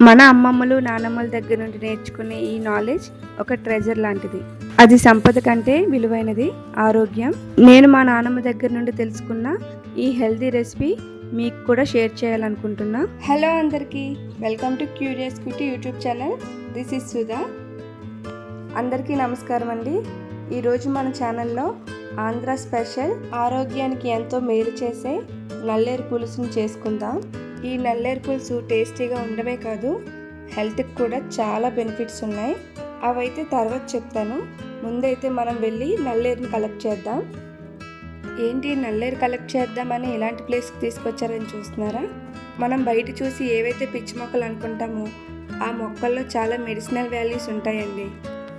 మన అమ్మమ్మలు నానమ్మల దగ్గర నుండి నేర్చుకునే ఈ నాలెడ్జ్ ఒక ట్రెజర్ లాంటిది. అది సంపద కంటే విలువైనది ఆరోగ్యం. నేను మా నానమ్మ దగ్గర నుండి తెలుసుకున్న ఈ హెల్తీ రెసిపీ మీకు కూడా షేర్ చేయాలనుకుంటున్నా. హలో అందరికీ. Welcome to curious cutie YouTube channel this is Sudha అందరికీ నమస్కారం అండి. ఈరోజు మన ఛానల్లో ఆంధ్ర స్పెషల్ ఆరోగ్యానికి ఎంతో మేలు చేసే నల్లేరు పులుసుని చేసుకుందాం. ఈ నల్లేరు పులుసు టేస్టీగా ఉండమే కాదు హెల్త్కి కూడా చాలా బెనిఫిట్స్ ఉన్నాయి. అవైతే తర్వాత చెప్తాను. ముందైతే మనం వెళ్ళి నల్లేరుని కలెక్ట్ చేద్దాం. ఏంటి నల్లేరు కలెక్ట్ చేద్దామని ఇలాంటి ప్లేస్కి తీసుకొచ్చారని చూస్తున్నారా? మనం బయట చూసి ఏవైతే పిచ్చి మొక్కలు అనుకుంటామో ఆ మొక్కల్లో చాలా మెడిసినల్ వాల్యూస్ ఉంటాయండి.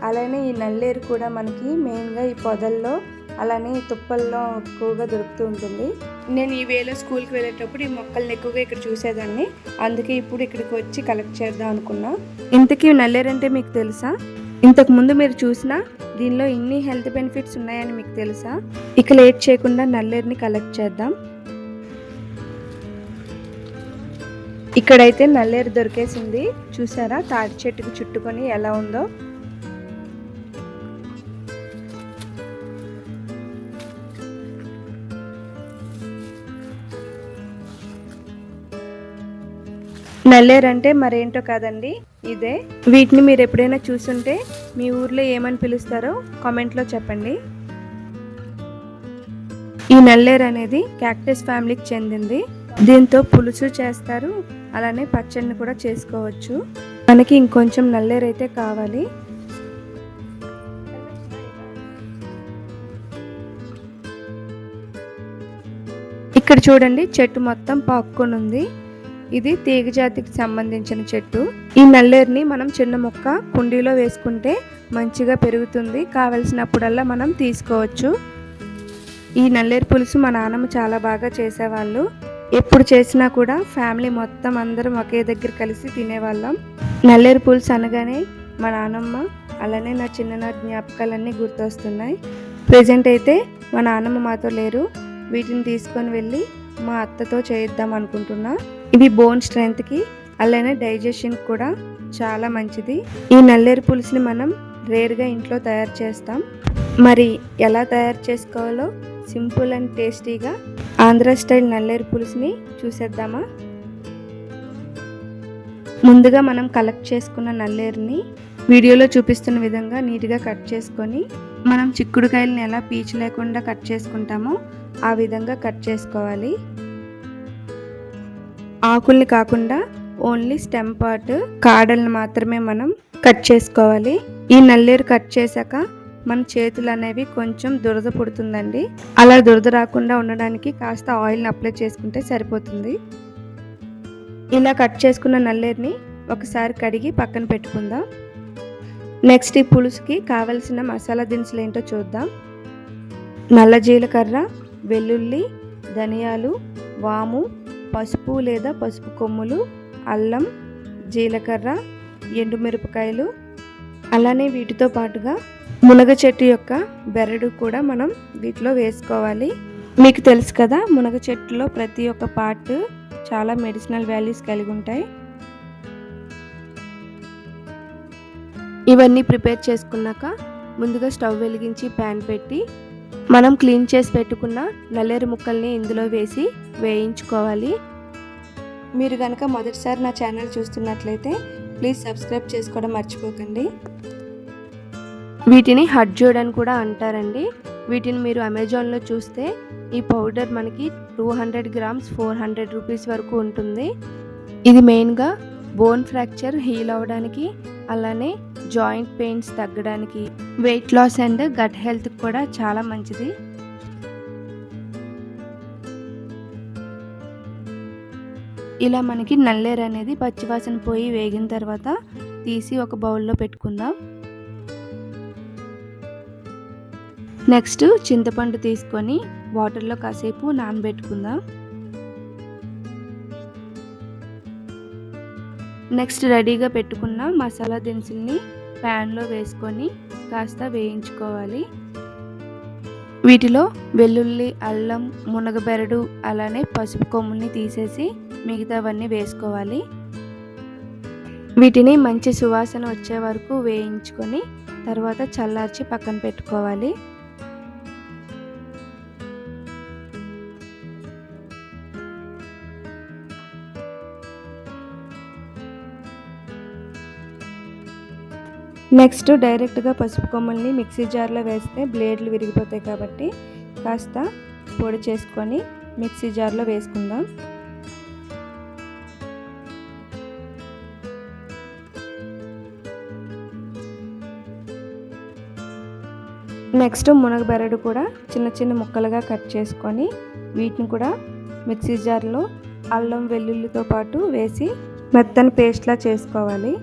అలానే ఈ నల్లేరు కూడా మనకి మెయిన్గా ఈ పొదల్లో అలానే ఈ తుప్పల్లో ఎక్కువగా దొరుకుతూ ఉంటుంది. నేను ఈ వేలో స్కూల్కి వెళ్ళేటప్పుడు ఈ మొక్కల్ని ఎక్కువగా ఇక్కడ చూసేదాన్ని. అందుకే ఇప్పుడు ఇక్కడికి వచ్చి కలెక్ట్ చేద్దాం అనుకున్నా. ఇంతకీ నల్లేరు అంటే మీకు తెలుసా? ఇంతకు ముందు మీరు చూసినా దీనిలో ఇన్ని హెల్త్ బెనిఫిట్స్ ఉన్నాయని మీకు తెలుసా? ఇక లేట్ చేయకుండా నల్లేరుని కలెక్ట్ చేద్దాం. ఇక్కడైతే నల్లేరు దొరికేసింది. చూసారా? తాటి చెట్టుకు చుట్టుకొని ఎలా ఉందో. నల్లేరు అంటే మరేంటో కాదండి ఇదే. వీటిని మీరు ఎప్పుడైనా చూసుంటే మీ ఊర్లో ఏమని పిలుస్తారో కామెంట్లో చెప్పండి. ఈ నల్లేరు అనేది క్యాక్టస్ ఫ్యామిలీకి చెందింది. దీంతో పులుసు చేస్తారు అలానే పచ్చడిని కూడా చేసుకోవచ్చు. మనకి ఇంకొంచెం నల్లేరు అయితే కావాలి. ఇక్కడ చూడండి చెట్టు మొత్తం పాక్కొని ఉంది. ఇది తీగ జాతికి సంబంధించిన చెట్టు. ఈ నల్లేరుని మనం చిన్న మొక్క కుండీలో వేసుకుంటే మంచిగా పెరుగుతుంది. కావలసినప్పుడల్లా మనం తీసుకోవచ్చు. ఈ నల్లేరు పులుసు మా నాన్నమ్మ చాలా బాగా చేసేవాళ్ళు. ఎప్పుడు చేసినా కూడా ఫ్యామిలీ మొత్తం అందరం ఒకే దగ్గర కలిసి తినేవాళ్ళం. నల్లేరు పులుసు అనగానే మా నాన్నమ్మ అలానే నా చిన్ననాటి జ్ఞాపకాలన్నీ గుర్తొస్తున్నాయి. ప్రజెంట్ అయితే మా నాన్నమ్మ మాతో లేరు. వీటిని తీసుకొని వెళ్ళి మా అత్తతో చేయిద్దాం అనుకుంటున్నా. ఇవి బోన్ స్ట్రెంగ్త్కి అలానే డైజెషన్ కూడా చాలా మంచిది. ఈ నల్లేరు పులుసుని మనం రేర్గా ఇంట్లో తయారు చేస్తాం. మరి ఎలా తయారు చేసుకోవాలో సింపుల్ అండ్ టేస్టీగా ఆంధ్ర స్టైల్ నల్లేరు పులుసుని చూసేద్దామా? ముందుగా మనం కలెక్ట్ చేసుకున్న నల్లేరుని వీడియోలో చూపిస్తున్న విధంగా నీట్గా కట్ చేసుకొని మనం చిక్కుడుకాయలని ఎలా పీచు లేకుండా కట్ చేసుకుంటామో ఆ విధంగా కట్ చేసుకోవాలి. ఆకుల్ని కాకుండా ఓన్లీ స్టెమ్ పార్ట్ కాడల్ని మాత్రమే మనం కట్ చేసుకోవాలి. ఈ నల్లేరు కట్ చేశాక మన చేతులు అనేవి కొంచెం దురద పుడుతుందండి. అలా దురద రాకుండా ఉండడానికి కాస్త ఆయిల్ని అప్లై చేసుకుంటే సరిపోతుంది. ఇలా కట్ చేసుకున్న నల్లేరుని ఒకసారి కడిగి పక్కన పెట్టుకుందాం. నెక్స్ట్ ఈ పులుసుకి కావలసిన మసాలా దినుసులు ఏంటో చూద్దాం. నల్ల జీలకర్ర వెల్లుల్లి ధనియాలు వాము పసుపు లేదా పసుపు కొమ్ములు అల్లం జీలకర్ర ఎండుమిరపకాయలు అలానే వీటితో పాటుగా మునగ చెట్టు యొక్క బెరడు కూడా మనం వీటిలో వేసుకోవాలి. మీకు తెలుసు కదా మునగ చెట్టులో ప్రతి ఒక్క పార్ట్ చాలా మెడిసినల్ వాల్యూస్ కలిగి ఉంటాయి. ఇవన్నీ ప్రిపేర్ చేసుకున్నాక ముందుగా స్టవ్ వెలిగించి ప్యాన్ పెట్టి మనం క్లీన్ చేసి పెట్టుకున్న నల్లేరు ముక్కల్ని ఇందులో వేసి వేయించుకోవాలి. మీరు కనుక మొదటిసారి నా ఛానల్ చూస్తున్నట్లయితే ప్లీజ్ సబ్స్క్రైబ్ చేసుకోవడం మర్చిపోకండి. వీటిని హడ్జోడ్ అని కూడా అంటారండి. వీటిని మీరు అమెజాన్లో చూస్తే ఈ పౌడర్ మనకి two hundred grams four hundred rupees వరకు ఉంటుంది. ఇది మెయిన్గా బోన్ ఫ్రాక్చర్ హీల్ అవ్వడానికి అలానే జాయింట్ పెయిన్స్ తగ్గడానికి weight loss and gut health కూడా చాలా మంచిది. ఇలా మనకి నల్లేరు అనేది పచ్చివాసన పోయి వేగిన తర్వాత తీసి ఒక బౌల్లో పెట్టుకుందాం. నెక్స్ట్ చింతపండు తీసుకొని వాటర్లో కాసేపు నానబెట్టుకుందాం. నెక్స్ట్ రెడీగా పెట్టుకున్న మసాలా దినుసుల్ని ప్యాన్లో వేసుకొని కాస్త వేయించుకోవాలి. వీటిలో వెల్లుల్లి అల్లం మునగబెరడు అలానే పసుపు కొమ్ముల్ని తీసేసి మిగతావన్నీ వేసుకోవాలి. వీటిని మంచి సువాసన వచ్చే వరకు వేయించుకొని తర్వాత చల్లార్చి పక్కన పెట్టుకోవాలి. నెక్స్ట్ డైరెక్ట్గా పసుపు కొమ్మల్ని మిక్సీ జార్లో వేస్తే బ్లేడ్లు విరిగిపోతాయి కాబట్టి కాస్త పొడి చేసుకొని మిక్సీ జార్లో వేసుకుందాం. నెక్స్ట్ మునగబెరడు కూడా చిన్న చిన్న ముక్కలుగా కట్ చేసుకొని వీటిని కూడా మిక్సీ జార్లో అల్లం వెల్లుల్లితో పాటు వేసి మెత్తని పేస్ట్లా చేసుకోవాలి.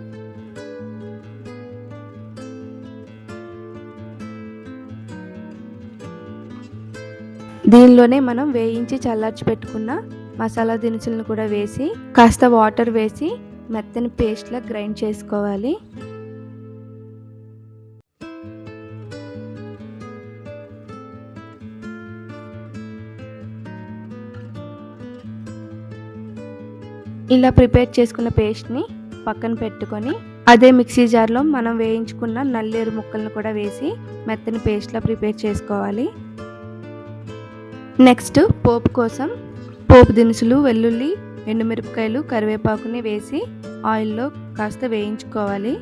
దీనిలోనే మనం వేయించి చల్లార్చి పెట్టుకున్న మసాలా దినుసులను కూడా వేసి కాస్త వాటర్ వేసి మెత్తని పేస్ట్లా గ్రైండ్ చేసుకోవాలి. ఇలా ప్రిపేర్ చేసుకున్న పేస్ట్ని పక్కన పెట్టుకొని అదే మిక్సీ జార్లో మనం వేయించుకున్న నల్లేరు ముక్కలను కూడా వేసి మెత్తని పేస్ట్లా ప్రిపేర్ చేసుకోవాలి. నెక్స్ట్ పోపు కోసం పోపు దినుసులు వెల్లుల్లి ఎండుమిరపకాయలు కరివేపాకుని వేసి ఆయిల్లో కాస్త వేయించుకోవాలి.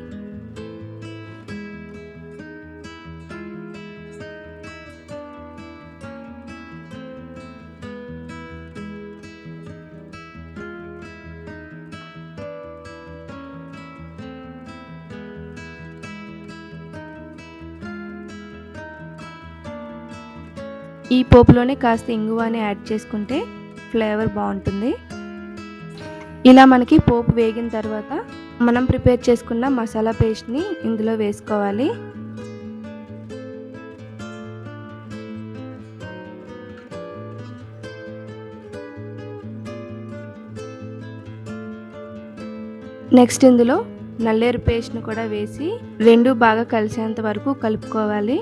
ఈ పోపులోనే కాస్త ఇంగువని యాడ్ చేసుకుంటే ఫ్లేవర్ బాగుంటుంది. ఇలా మనకి పోపు వేగిన తర్వాత మనం ప్రిపేర్ చేసుకున్న మసాలా పేస్ట్ని ఇందులో వేసుకోవాలి. నెక్స్ట్ ఇందులో నల్లేరు పేస్ట్ని కూడా వేసి రెండు బాగా కలిసేంత వరకు కలుపుకోవాలి.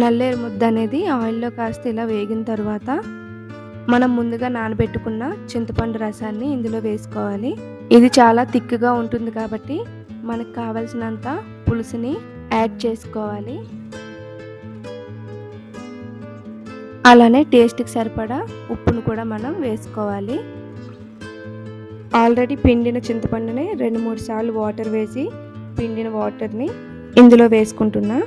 నల్లేరు ముద్ద అనేది ఆయిల్లో కాస్త ఇలా వేగిన తర్వాత మనం ముందుగా నానబెట్టుకున్న చింతపండు రసాన్ని ఇందులో వేసుకోవాలి. ఇది చాలా థిక్గా ఉంటుంది కాబట్టి మనకు కావలసినంత పులుసుని యాడ్ చేసుకోవాలి. అలానే టేస్ట్కి సరిపడా ఉప్పును కూడా మనం వేసుకోవాలి. ఆల్రెడీ పిండిన చింతపండుని రెండు మూడు సార్లు వాటర్ వేసి పిండిన వాటర్ని ఇందులో వేసుకుంటున్నా.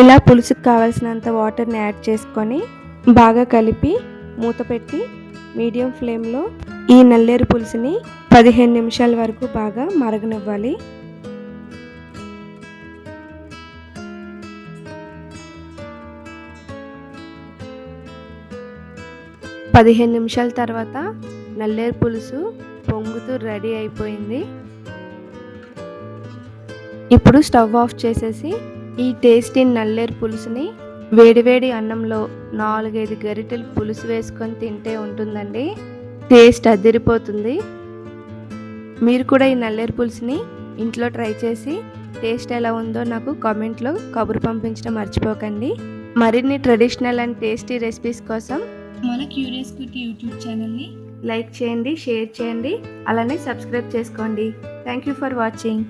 ఇలా పులుసుకు కావాల్సినంత వాటర్ని యాడ్ చేసుకొని బాగా కలిపి మూత పెట్టి మీడియం ఫ్లేమ్లో ఈ నల్లేరు పులుసుని పదిహేను నిమిషాల వరకు బాగా మరగనివ్వాలి. పదిహేను నిమిషాల తర్వాత నల్లేరు పులుసు పొంగుతూ రెడీ అయిపోయింది. ఇప్పుడు స్టవ్ ఆఫ్ చేసేసి ఈ టేస్టీ నల్లేరు పులుసుని వేడివేడి అన్నంలో నాలుగైదు గరిటెలు పులుసు వేసుకొని తింటే ఉంటుందండి. టేస్ట్ అదిరిపోతుంది. మీరు కూడా ఈ నల్లేరు పులుసుని ఇంట్లో ట్రై చేసి టేస్ట్ ఎలా ఉందో నాకు కామెంట్లో కబురు పంపించడం మర్చిపోకండి. మరిన్ని ట్రెడిషనల్ అండ్ టేస్టీ రెసిపీస్ కోసం మన క్యూరియస్ క్యూటీ యూట్యూబ్ ఛానల్ని లైక్ చేయండి షేర్ చేయండి అలానే సబ్స్క్రైబ్ చేసుకోండి. Thank you for watching.